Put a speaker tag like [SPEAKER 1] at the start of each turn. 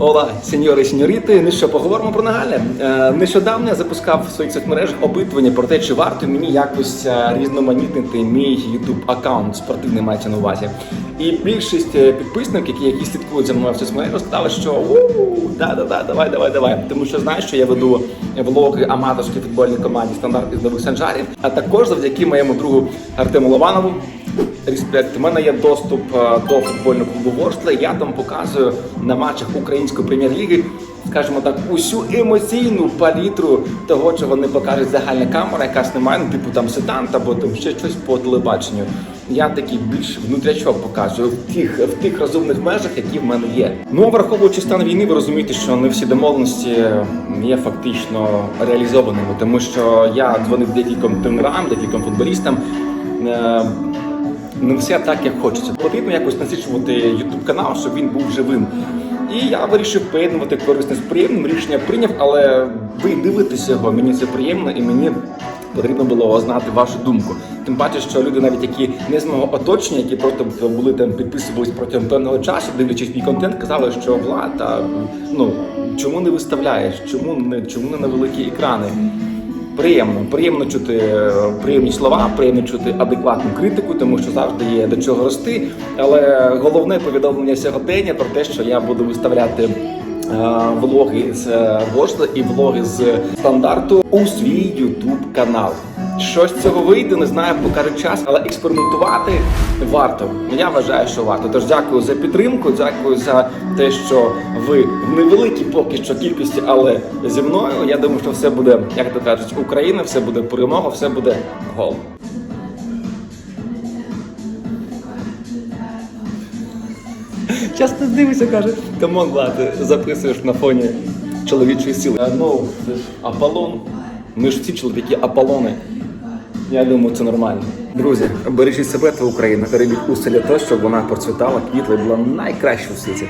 [SPEAKER 1] Ола, сеньори і сеньоріти. Ну що, поговоримо про нагальне. Е, нещодавно я запускав в своїх соцмережах опитування про те, чи варто мені якось е, різноманітнити мій YouTube аккаунт спортивний мається на увазі. І більшість е, підписників, які, які слідкують за мною в соцмережах, сказали, що у да, да, да, давай, давай, давай. Тому що знаєш, що я веду влоги аматорській футбольній команді стандарт із нових санжарів, а також завдяки моєму другу Артему Лованову. Респект. У мене є доступ е, до футбольного клубу Ворскла. Я там показую на матчах української прем'єр-ліги, скажімо так, усю емоційну палітру того, чого не покаже загальна камера, яка знімає, ну, типу там седант або там ще щось по телебаченню. Я такий більш внутрячок показую в тих в тих розумних межах, які в мене є. Ну а враховуючи стан війни, ви розумієте, що не всі домовленості є фактично реалізованими, тому що я дзвонив декільком тренерам, декільком футболістам. Не все так, як хочеться. Потрібно якось насичувати YouTube канал, щоб він був живим. І я вирішив поєднувати корисне з приємним. Рішення прийняв, але ви дивитесь його. Мені це приємно і мені потрібно було знати вашу думку. Тим паче, що люди, навіть які не з мого оточення, які просто були там підписувались протягом певного часу, дивлячись мій контент, казали, що влад, а, ну чому не виставляєш, чому не чому не на великі екрани. Приємно, приємно чути е, приємні слова, приємно чути адекватну критику, тому що завжди є до чого рости. Але головне повідомлення сьогодення про те, що я буду виставляти е, влоги з е, і влоги з стандарту у свій YouTube канал. Що з цього вийде, не знаю, покаже час, але експериментувати варто. Я вважаю, що варто. Тож дякую за підтримку, дякую за те, що ви в невеликій поки що кількості, але зі мною. Я думаю, що все буде, як то кажуть, Україна, все буде перемога, все буде гол. Часто дивишся, каже, камон, Влад, ти записуєш на фоні чоловічої сили. Ну, це ж Аполлон. Ми ж всі чоловіки Аполлони. Я думаю, це нормально. Друзі, бережіть себе та Україну. Робіть усе для того, щоб вона процвітала, квітла і була найкраща у світі.